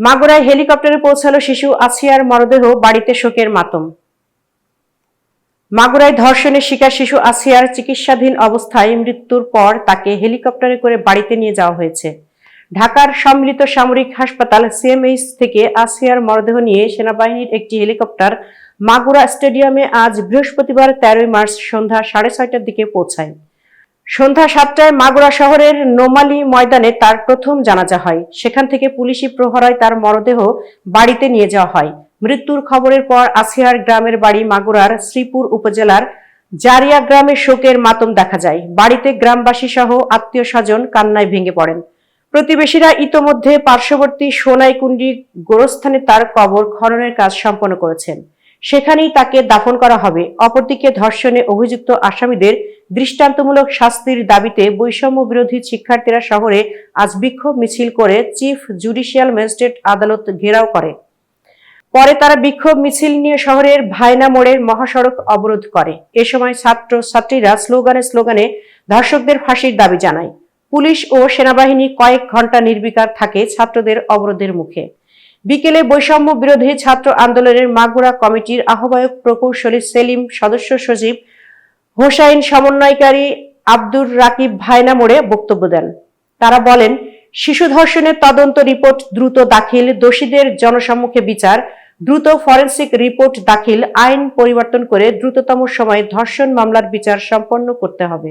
মাগুরায় হেলিকপ্টারে পৌঁছালো শিশু আসিয়ার মরদেহ বাড়িতে শোকের মাতম। মাগুরায় ধর্ষণের শিকার শিশু আসিয়ার চিকিৎসাধীন অবস্থায় মৃত্যুর পর তাকে হেলিকপ্টারে করে বাড়িতে নিয়ে যাওয়া হয়েছে। ঢাকার সম্মিলিত সামরিক হাসপাতাল সিএমএইচ থেকে আসিয়ার মরদেহ নিয়ে সেনাবাহিনীর একটি হেলিকপ্টার মাগুরা স্টেডিয়ামে আজ বৃহস্পতিবার তেরোই মার্চ সন্ধ্যা সাড়ে ছয়টার দিকে পৌঁছায়। সন্ধ্যা সাতটায় মাগুরা শহরের নোমালি ময়দানে তার প্রথম জানাজা হয়। সেখান থেকে পুলিশি প্রহরায় তার মরদেহ বাড়িতে নিয়ে যাওয়া হয়। মৃত্যুর খবরের পর আসিয়ার গ্রামের বাড়ি মাগুরার শ্রীপুর উপজেলার জারিয়া গ্রামে শোকের মাতম দেখা যায়। বাড়িতে গ্রামবাসী সহ আত্মীয় স্বজন কান্নায় ভেঙে পড়েন। প্রতিবেশীরা ইতোমধ্যে পার্শ্ববর্তী সোনাইকুণ্ডি গোরস্থানে তার কবর খননের কাজ সম্পন্ন করেছেন। সেখানেই তাকে দাফন করা হবে। অপরদিকে ধর্ষণে অভিযুক্ত আসামিদের দৃষ্টান্তমূলক শাস্তির দাবিতে বৈষম্য বিরোধী শিক্ষার্থীরা শহরে আজ বিক্ষোভ মিছিল করে চিফ জুডিশিয়াল ম্যাজিস্ট্রেট আদালত ঘেরাও করে। পরে তারা বিক্ষোভ মিছিল নিয়ে শহরের ভায়না মোড়ের মহাসড়ক অবরোধ করে। এ সময় ছাত্র ছাত্রীরা স্লোগানে স্লোগানে ধর্ষকদের ফাঁসির দাবি জানায়। পুলিশ ও সেনাবাহিনী কয়েক ঘণ্টা নির্বিকার থাকে ছাত্রদের অবরোধের মুখে। বিকেলে বৈষম্য বিরোধী ছাত্র আন্দোলনের মাগুরা কমিটির আহ্বায়ক প্রকৌশলী সেলিম সদস্য সচিব হোসাইন সমন্বয়কারী আব্দুর রাকিব ভায়না মোড়ে বক্তব্য দেন। তারা বলেন, শিশু ধর্ষণের তদন্ত রিপোর্ট দ্রুত দাখিল, দোষীদের জনসম্মুখে বিচার, দ্রুত ফরেন্সিক রিপোর্ট দাখিল, আইন পরিবর্তন করে দ্রুততম সময়ে ধর্ষণ মামলার বিচার সম্পন্ন করতে হবে।